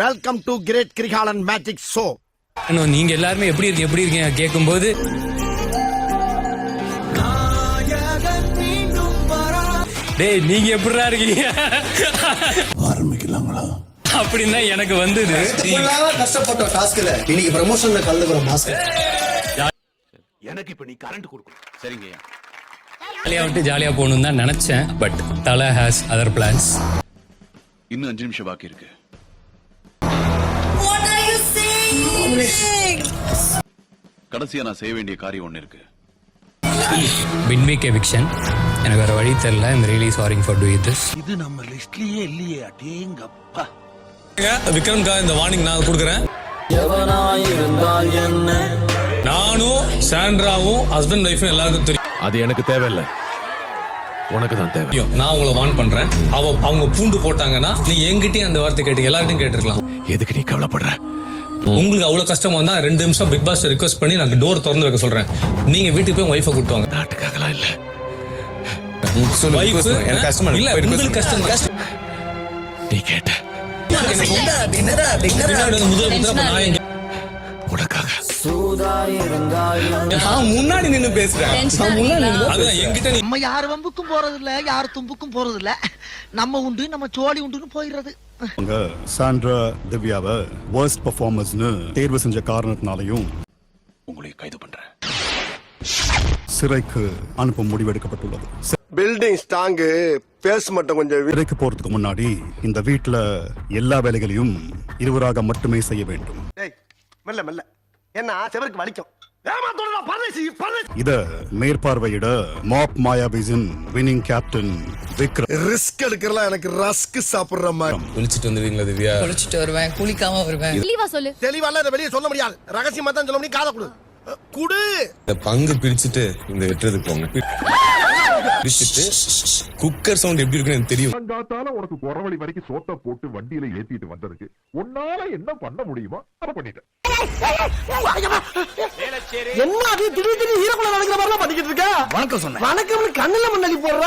Welcome to great Kirikalan magic show இன்னும் நீங்க எல்லாருமே எப்படி இருக்கீங்க எப்படி இருக்கீங்க? கேட்கும்போது டேய் நீங்க எப்படிடா இருக்கீங்க? ஆரம்பிக்கலாங்களா அப்படின்னா எனக்கு வந்தது. ஃபுல்லாக கஷ்டப்பட்ட டாஸ்க்ல இன்னைக்கு ப்ரமோஷன்ல கலந்துக்கிற மாஸ்க் எனக்கு இப்ப நீ கரண்ட் கொடுக்கணும். சரிங்கய்யா ஜாலியா விட்டு ஜாலியா போகணும்னு தான் நினைச்சேன் பட் தலை ஹேஸ் அதர் பிளான்ஸ் இன்னும் அஞ்சு நிமிஷம் பாக்கி இருக்கு. கடைசியா நான் செய்ய வேண்டிய காரியம் ஒண்ணு இருக்கு. பின்மீக் எவிக்ஷன் எனக்கு வேற வழி தெரியல. I'm really sorry for doing this இது நம்ம லிஸ்ட்லயே இல்லையே அடேங்கப்பா. விக்ரம்காக இந்த வார்னிங் நான் கொடுக்குறேன். நானும் சாண்ட்ராவும் ஹஸ்பண்ட் ஒய்ஃபும் எல்லாருக்கும் தெரியும். அது எனக்கு தேவையில்லை. உனக்கு தான் தேவை நான் உங்களை வார்ன் பண்றேன் அவ அவங்க பூண்டு போட்டாங்கன்னா நீ என்கிட்டயும் அந்த வார்த்தை கேட்டு எல்லார்ட்டையும் கேட்டிருக்கலாம் எதுக்கு நீ கவலைப்படுற உங்களுக்கு அவ்வளவு கஷ்டமா இருந்தா ரெண்டு நிமிஷம் பிக் பாஸ் ரிக்வஸ்ட் பண்ணி நான் டோர் திறந்து வைக்க சொல்றேன் நீங்க வீட்டுக்கு போய் ஒய்ஃபை கூட்டு வாங்க நாட்டுக்காகலாம் இல்ல இல்ல உங்களுக்கு கஷ்டம் கஷ்டம் நீ கேட்ட முதல் அப்ப நான் நான் முன்னாடி நின்னு பேசுறேன். நான் முன்னாடி நின்னு அதான் என்கிட்ட நீ நம்ம யார் வம்புக்கும் போறது இல்ல யார் தும்புக்கும் போறது இல்ல நம்ம உண்டு நம்ம சோழி உண்டுன்னு போயிடுறது. அவங்க சாண்ட்ரா திவ்யாவை worst பெர்ஃபார்மர்ஸ்னு தேர்வு செஞ்ச காரணத்தினாலையும் உங்களை கைது பண்றேன். சிறைக்கு அனுப்ப முடிவெடுக்கப்பட்டுள்ளது. பில்டிங் ஸ்ட்ராங்கு பேஸ் மட்டும் கொஞ்சம் சிறைக்கு போறதுக்கு முன்னாடி இந்த வீட்ல எல்லா வேலைகளையும் இருவராக மட்டுமே செய்ய வேண்டும். டேய் மெல்ல மெல்ல. என்ன செவருக்கு வலிக்கும். இத மேற்பார்வையிட மாப் மாயாபிசின் வினிங் கேப்டன் விக்ரம். ரிஸ்க் எடுக்கிறலாம் எனக்கு ரஸ்க் சாப்பிடுற மாதிரி. விழிச்சிட்டு வந்துருவீங்களா திவ்யா? குளிச்சுட்டு வருவேன் குளிக்காம வருவேன். தெளிவா சொல்லு. தெளிவால இதை வெளியே சொல்ல முடியாது. ரகசியமா தான் சொல்ல முடியும். காதை கொடு. குடு. இந்த பங்கு பிரிச்சுட்டு இந்த வெட்டுறதுக்கு போங்க. பிரிச்சுட்டு குக்கர் சவுண்ட் எப்படி இருக்குன்னு எனக்கு தெரியும். காத்தால உனக்கு குறவழி வரைக்கும் சோத்த போட்டு வண்டியில ஏத்திட்டு வந்ததுக்கு உன்னால என்ன பண்ண முடியுமோ அதை பண்ணிட்டேன். என்ன அது திடீர் திடீர் ஹீரோக்குள்ள நடக்கிற மாதிரி பண்ணிக்கிட்டு இருக்க? வணக்கம் சொன்ன வணக்கம் கண்ணுல முன்னாடி போடுற?